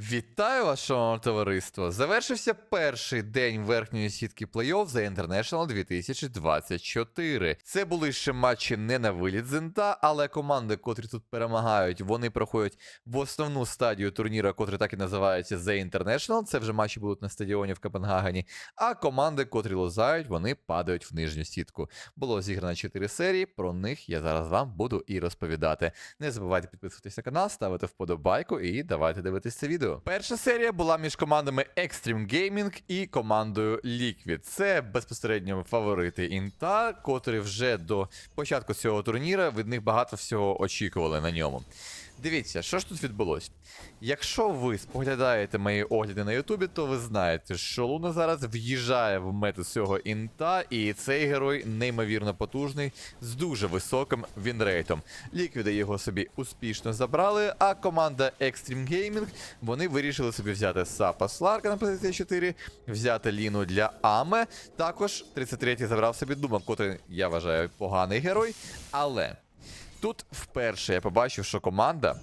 Вітаю вас, шановне товариство! Завершився перший день верхньої сітки плей-офф за International 2024. Це були ще матчі не на виліт Зента, але команди, котрі тут перемагають, вони проходять в основну стадію турніра, котрий так і називається The International. Це вже матчі будуть на стадіоні в Копенгагені. А команди, котрі лозають, вони падають в нижню сітку. Було зіграно 4 серії. Про них я зараз вам буду і розповідати. Не забувайте підписуватись на канал, ставити вподобайку і давайте дивитись це відео. Перша серія була між командами Extreme Gaming і командою Liquid. Це безпосередньо фаворити інта, котрі вже до початку цього турніра від них багато всього очікували на ньому. Дивіться, що ж тут відбулось. Якщо ви споглядаєте мої огляди на Ютубі, то ви знаєте, що Луна зараз в'їжджає в мету цього інта, і цей герой неймовірно потужний з дуже високим вінрейтом. Ліквіди його собі успішно забрали, а команда Extreme Gaming вони вирішили собі взяти Сапа Сларка на позиції 4, взяти Ліну для Аме. Також 33-й забрав собі Дума, котрий я вважаю поганий герой. Але тут вперше я побачив, що команда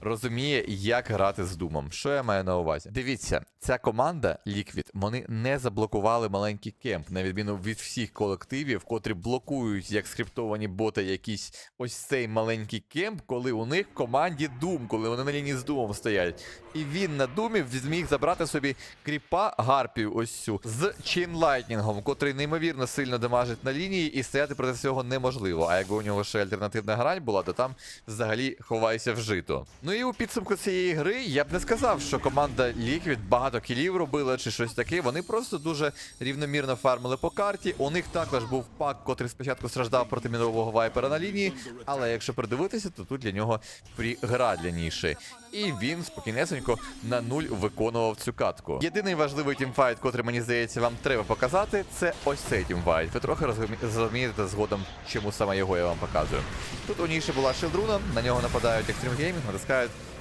розуміє, як грати з Думом. Що я маю на увазі? Дивіться, ця команда Liquid, вони не заблокували маленький кемп, на відміну від всіх колективів, котрі блокують як скриптовані боти якийсь ось цей маленький кемп, коли у них в команді Doom, коли вони на лінії з Думом стоять. І він на Думі зміг забрати собі кріпа гарпів ось цю з чейнлайтнінгом, котрий неймовірно сильно дамажить на лінії, і стояти проти цього неможливо. А якби у нього ще альтернативна грань була, то там взагалі ховайся в жито. Ну і у підсумку цієї гри я б не сказав, що команда Liquid багато кілів робила чи щось таке. Вони просто дуже рівномірно фармили по карті. У них також був пак, котрий спочатку страждав проти мінового вайпера на лінії. Але якщо придивитися, то тут для нього фрі для ніші. І він спокійнесенько на нуль виконував цю катку. Єдиний важливий тімфайт, котрий мені здається, вам треба показати, це ось цей тімфайт. Ви трохи зрозумієте згодом, чому саме його я вам показую. Тут у ніші була шилдруна, на нього нападають Extreme Gaming, натискають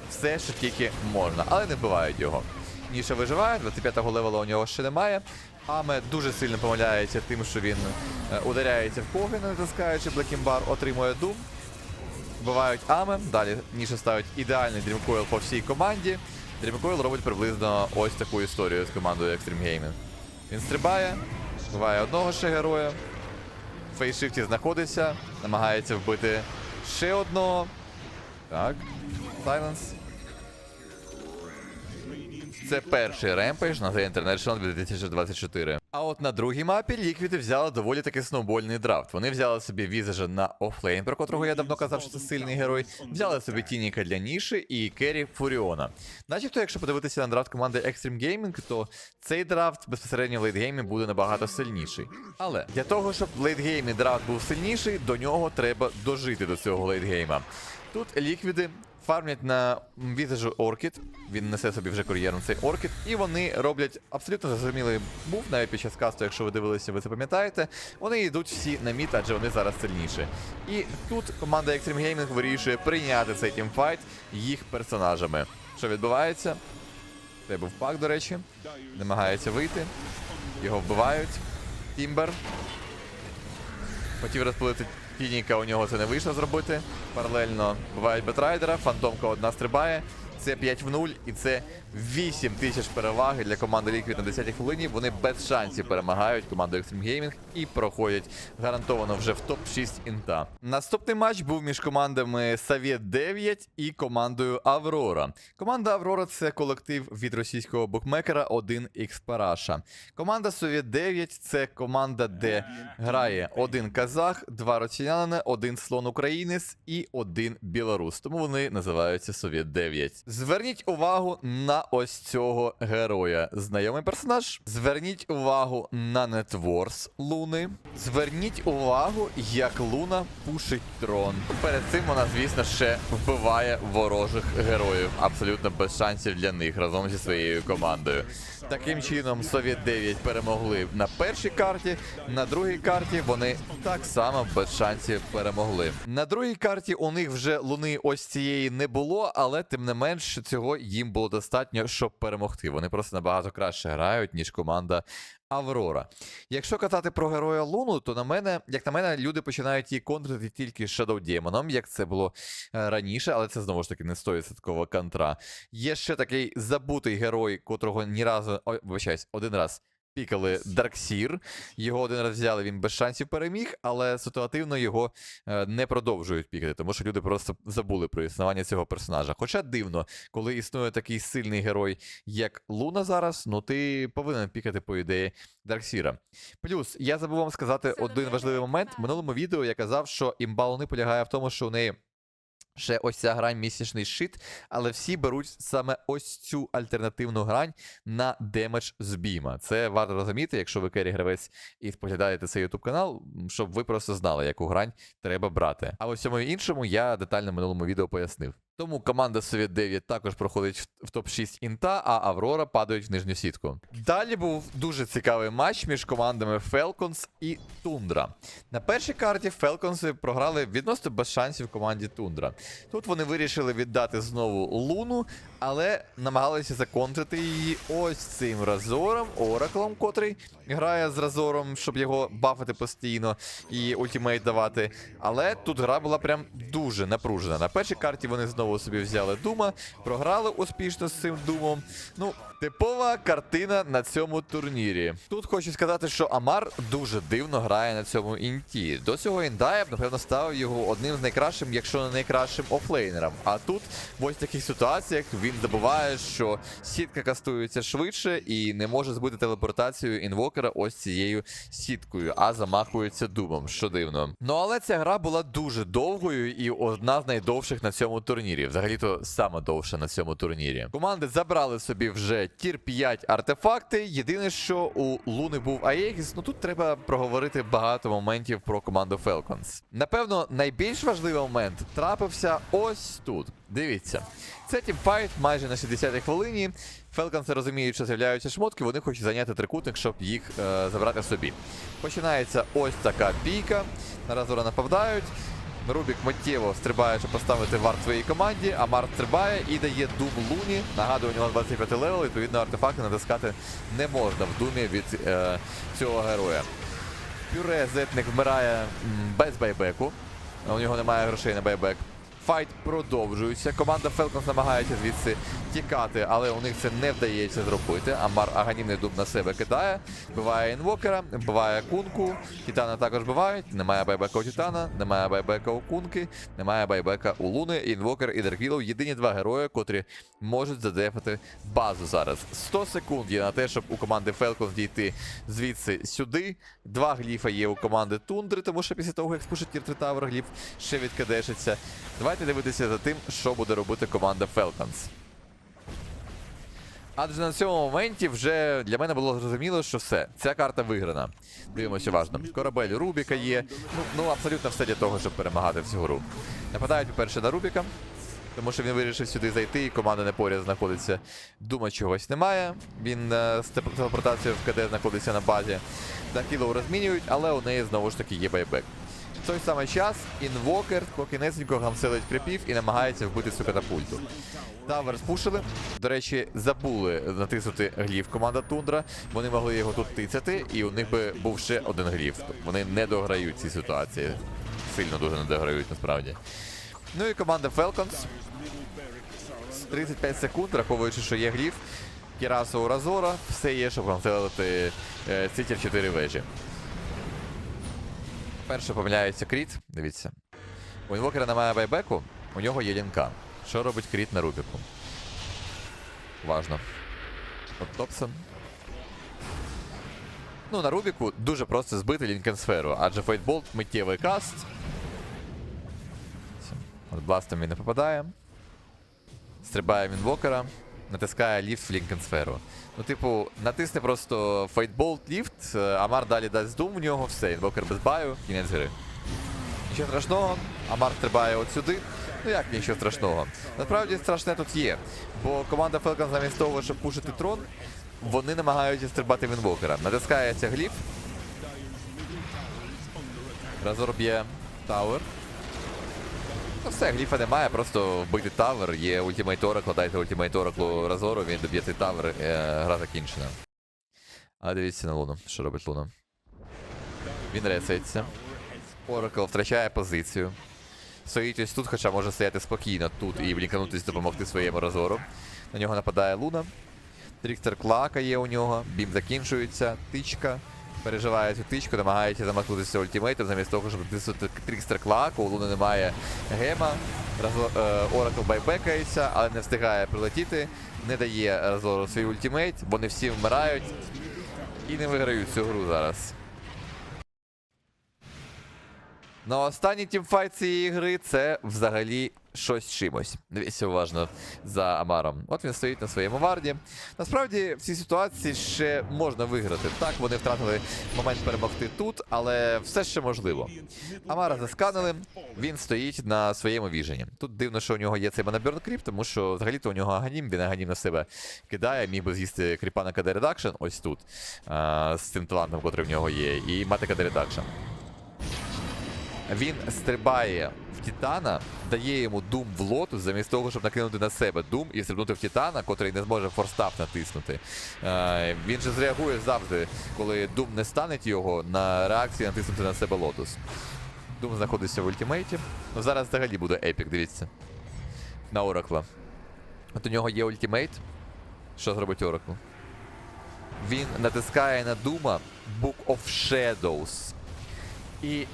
все, що тільки можна, але не вбивають його. Ніша виживає, 25-го левела у нього ще немає. Аме дуже сильно помиляється тим, що він е, ударяється в поги, натискаючи Блекімбар, отримує дум. Вбивають Аме, далі Ніша ставить ідеальний дрімкойл по всій команді. Дрімкойл робить приблизно ось таку історію з командою Extreme Gaming. Він стрибає, вбиває одного ще героя. В фейшифті знаходиться, намагається вбити ще одного. Так. Сайленс. Це перший ремпейдж на The International 2024. А от на другій мапі ліквіди взяли доволі таки сноубольний драфт. Вони взяли собі візажа на офлейн, про котрого я давно казав, що це сильний герой. Взяли собі Тініка для ніші і Керрі Фуріона. Начебто, якщо подивитися на драфт команди Extreme Gaming, то цей драфт безпосередньо в лейтгеймі буде набагато сильніший. Але для того, щоб в лейтгеймі драфт був сильніший, до нього треба дожити до цього лейтгейма. Тут ліквіди фармлять на візажу Оркід. Він несе собі вже кур'єром цей Оркід, і вони роблять абсолютно зрозумілий був навіть під час касту, якщо ви дивилися, ви це пам'ятаєте. Вони йдуть всі на мід, адже вони зараз сильніші. І тут команда Extreme Gaming вирішує прийняти цей тімфайт їх персонажами. Що відбувається? Це був пак, до речі. Намагається вийти. Його вбивають. Тімбер. Хотів розпилити Фініка, у нього це не вийшло зробити. Паралельно бувають Бетрайдера, фантомка одна стрибає. Це 5 в 0 і це 8 тисяч переваги для команди Liquid на 10-й хвилині. Вони без шансів перемагають команду Extreme Gaming і проходять гарантовано вже в топ-6 інта. Наступний матч був між командами Совєт 9 і командою Аврора. Команда Аврора це колектив від російського букмекера 1x Параша. Команда Совєт 9 це команда, де грає один казах, два росіянина, один слон українець і один білорус. Тому вони називаються Совєт 9. Зверніть увагу на ось цього героя. Знайомий персонаж. Зверніть увагу на нетворс Луни. Зверніть увагу, як Луна пушить трон. Перед цим вона, звісно, ще вбиває ворожих героїв. Абсолютно без шансів для них разом зі своєю командою. Таким чином, Совєт 9 перемогли на першій карті. На другій карті вони так само без шансів перемогли. На другій карті у них вже луни ось цієї не було, але тим не менш менш, цього їм було достатньо, щоб перемогти. Вони просто набагато краще грають, ніж команда Аврора. Якщо казати про героя Луну, то на мене, як на мене, люди починають її контрити тільки Shadow Demon, як це було е, раніше, але це знову ж таки не 100% контра. Є ще такий забутий герой, котрого ні разу, вибачаюсь, один раз. Пікали Дарксір, його один раз взяли, він без шансів переміг, але ситуативно його е, не продовжують пікати, тому що люди просто забули про існування цього персонажа. Хоча дивно, коли існує такий сильний герой, як Луна зараз, ну ти повинен пікати, по ідеї, Дарксіра. Плюс, я забув вам сказати один важливий момент. В минулому відео я казав, що імба Луни полягає в тому, що у неї. Ще ось ця грань місячний щит, але всі беруть саме ось цю альтернативну грань на демедж з біма. Це варто розуміти, якщо ви кері гравець і споглядаєте цей YouTube канал, щоб ви просто знали, яку грань треба брати. А ось цьому іншому я детально в минулому відео пояснив. Тому команда Совєт 9 також проходить в- в топ-6 інта, а Аврора падають в нижню сітку. Далі був дуже цікавий матч між командами Falcons і Тундра. На першій карті Falcons програли відносно без шансів команді Тундра. Тут вони вирішили віддати знову Луну, але намагалися законтрити її ось цим разором, Ораклом, котрий грає з разором, щоб його бафати постійно і ультимейт давати. Але тут гра була прям дуже напружена. На першій карті вони знову собі взяли Дума, програли успішно з цим Думом. Ну, типова картина на цьому турнірі. Тут хочу сказати, що Амар дуже дивно грає на цьому інті. До цього інда я б, напевно, ставив його одним з найкращим, якщо не найкращим офлейнером. А тут в ось таких ситуаціях він забуває, що сітка кастується швидше і не може збити телепортацію інвокера ось цією сіткою, а замахується думом, що дивно. Ну але ця гра була дуже довгою і одна з найдовших на цьому турнірі. Взагалі-то саме довша на цьому турнірі. Команди забрали собі вже тір 5 артефакти. Єдине, що у Луни був Аегіс, ну тут треба проговорити багато моментів про команду Falcons. Напевно, найбільш важливий момент трапився ось тут. Дивіться, це тімфайт майже на 60-й хвилині. Falcons розуміють, що з'являються шмотки, вони хочуть зайняти трикутник, щоб їх е, забрати собі. Починається ось така бійка. На Разора нападають. Рубік миттєво стрибає, щоб поставити варт своїй команді, а Март стрибає і дає Дум Луні. Нагадую, у нього 25 левел, відповідно, артефакти натискати не можна в Думі від е, цього героя. Пюре Зетник вмирає без байбеку. У нього немає грошей на байбек. Файт продовжується. Команда Falcons намагається звідси тікати, але у них це не вдається зробити. Амар аганімний дуб на себе кидає, биває інвокера, биває кунку. Титана також бивають. Немає байбека у Титана, немає байбека у кунки, немає байбека у Луни, інвокер і Дерквілов. Єдині два герої, котрі можуть задефати базу зараз. 100 секунд є на те, щоб у команди Falcons дійти звідси сюди. Два гліфа є у команди Тундри, тому що після того, як спушить Тір Тавер, гліф ще відкадешиться. Давайте дивитися за тим, що буде робити команда Falcons. Адже на цьому моменті вже для мене було зрозуміло, що все, ця карта виграна. Дивимося уважно. Корабель Рубіка є. Ну, ну абсолютно все для того, щоб перемагати в цю гру. Нападають, по-перше, на Рубіка, тому що він вирішив сюди зайти, і команда не поряд знаходиться. Дума чогось немає. Він е, з телепортацією в КД знаходиться на базі. Дахілоу розмінюють, але у неї знову ж таки є байбек. Той самий час інвокер покінеценько гамселить крипів і намагається вбити цю катапульту. Тавер спушили. До речі, забули натиснути гліф команда Тундра. Вони могли його тут тицяти, і у них би був ще один гліф. Вони не дограють ці ситуації. Сильно дуже не дограють насправді. Ну і команда Falcons. З 35 секунд, враховуючи, що є гліф. Кірасу Разора, все є, щоб гамселити е, ці тір 4 вежі. Перше помиляється кріт. Дивіться. У інвокера немає байбеку, у нього є лінка. Що робить кріт на Рубіку? Важно. От Топсон. Ну, на Рубіку дуже просто збити лінкенсферу, адже Фейтболт миттєвий каст. От бластом він не попадає. Стрибає в інвокера, натискає ліфт в лінкенсферу. Ну, типу, натисне просто файтболт ліфт, е, Амар далі дасть дум в нього, все, інвокер без баю, кінець гри. Нічого страшного, Амар стрибає от сюди. Ну як нічого страшного? Насправді страшне тут є. Бо команда Falcons замість того, щоб пушити трон, вони намагаються стрибати в інвокера. Натискається гліф. Разор б'є Тауер. Ну все, гліфа немає, просто вбити тавер, є ультимейт Оракла, дайте ультимейт Ораклу Разору, він доб'є цей тавер, е, гра закінчена. А дивіться на Луну, що робить Луна. Він ресається. Оракл втрачає позицію. Стоїть ось тут, хоча може стояти спокійно тут і блінканутись допомогти своєму Разору. На нього нападає Луна. Трікстер Клака є у нього, бім закінчується, тичка. Переживає цю тичку, намагається замахнутися ультимейтом, замість того, щоб натиснути Трікстер Клаку, у Луни немає гема. Е, Оракл байбекається, але не встигає прилетіти, не дає Разору свій ультимейт, вони всі вмирають і не виграють цю гру зараз. Ну, останній тімфайт цієї гри це взагалі щось чимось. Дивіться уважно за Амаром. От він стоїть на своєму варді. Насправді в цій ситуації ще можна виграти. Так, вони втратили момент перемогти тут, але все ще можливо. Амара засканили, він стоїть на своєму віжені. Тут дивно, що у нього є цей манаберн кріп, тому що взагалі-то у нього аганім, він аганім на себе кидає, міг би з'їсти кріпа на КД редакшн, ось тут, а, з цим талантом, який в нього є, і мати КД редакшн. Він стрибає в Титана, дає йому дум в лотус, замість того, щоб накинути на себе дум і стрибнути в Титана, котрий не зможе форстап натиснути. Е, він же зреагує завжди, коли дум не станеть його на реакції натиснути на себе лотус. Дум знаходиться в ультимейті. Ну зараз взагалі буде епік, дивіться. На Оракла. От у нього є ультимейт. Що зробить Оракл? Він натискає на Дума Book of Shadows. І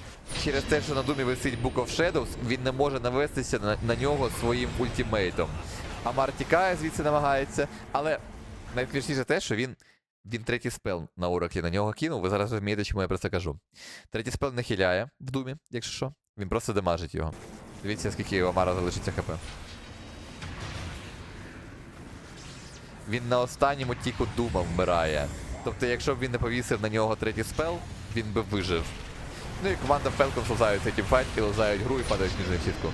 через те, що на думі висить Book of Shadows, він не може навестися на, на нього своїм ультимейтом. Амар тікає, звідси намагається, але найключніше те, що він. Він третій спел на уроклі на нього кинув. Ви зараз розумієте, чому я про це кажу. Третій спел не хиляє в думі, якщо що. Він просто демажить його. Дивіться, скільки у Амара залишиться хп. Він на останньому тіку дума вмирає. Тобто, якщо б він не повісив на нього третій спел, він би вижив. Ну і команда Falcons лузають цей тімфайт і лузають гру і падають між ним сітку.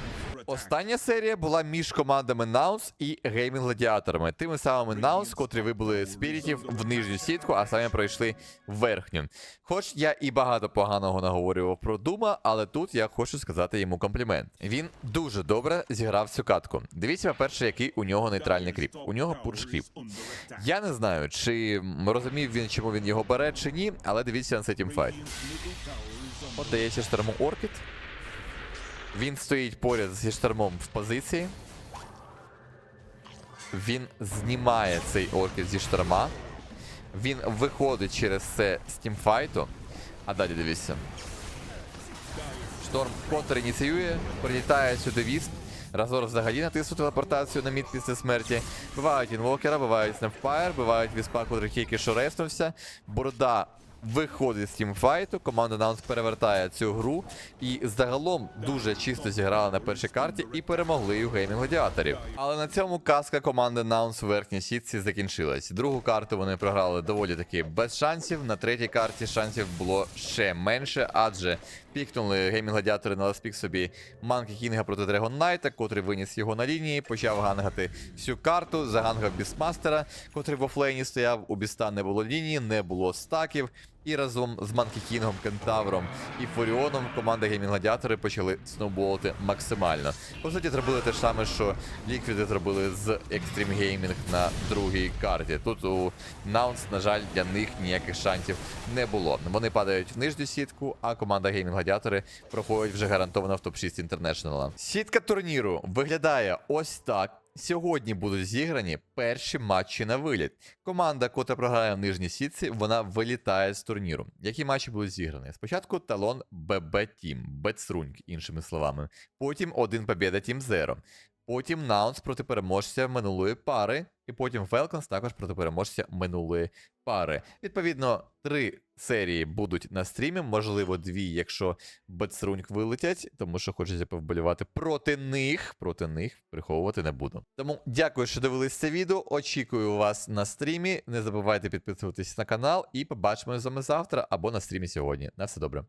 Остання серія була між командами Наус і Геймінг Гладіаторами. Тими самими Наус, котрі вибули спірітів в нижню сітку, а самі пройшли верхню. Хоч я і багато поганого наговорював про Дума, але тут я хочу сказати йому комплімент. Він дуже добре зіграв цю катку. Дивіться, по-перше, який у нього нейтральний кріп. У нього пурш кріп. Я не знаю, чи розумів він, чому він його бере, чи ні, але дивіться на цей тімфайт. От дається шторму Оркід. Він стоїть поряд зі штормом в позиції. Він знімає цей оркід зі шторма. Він виходить через це з тімфайту. А далі дивіться. Шторм контр-ініціює, прилітає сюди вісп. Разор взагалі натиснув телепортацію на мід після смерті. Бувають інвокера, бувають снепфайр, бувають віспа, котрий тільки що реснувся. Борода виходить з тімфайту, команда Наунс перевертає цю гру і загалом дуже чисто зіграла на першій карті і перемогли у геймінг гладіаторів. Але на цьому казка команди Наунс в верхній сітці закінчилась. Другу карту вони програли доволі таки без шансів. На третій карті шансів було ще менше, адже пікнули геймінг гладіатори на ласпік собі Манкі Кінга проти Дрегон Найта, котрий виніс його на лінії, почав гангати всю карту, загангав Бісмастера, котрий в офлейні стояв. У Біста не було лінії, не було стаків. І разом з Манкі Кінгом, Кентавром і Фуріоном команда Геймінг Гладіатори почали сноуболити максимально. По суті, зробили те ж саме, що Ліквіди зробили з Extreme Gaming на другій карті. Тут у Наунс, на жаль, для них ніяких шансів не було. Вони падають в нижню сітку, а команда Геймінг Гладіатори проходить вже гарантовано в топ-6 інтернешнала. Сітка турніру виглядає ось так. Сьогодні будуть зіграні перші матчі на виліт. Команда, котра програє в нижній сітці, вона вилітає з турніру. Які матчі будуть зіграні? Спочатку талон ББ Тім, Бетсрунг, іншими словами. Потім один побєда Тім Зеро. Потім Наунс проти переможця минулої пари, і потім Falcons також проти переможця минулої пари. Відповідно, три серії будуть на стрімі, можливо, дві, якщо Бетсрунг вилетять, тому що хочеться повболівати проти них. Проти них приховувати не буду. Тому дякую, що дивились це відео. Очікую вас на стрімі. Не забувайте підписуватись на канал і побачимося з вами завтра або на стрімі сьогодні. На все добре.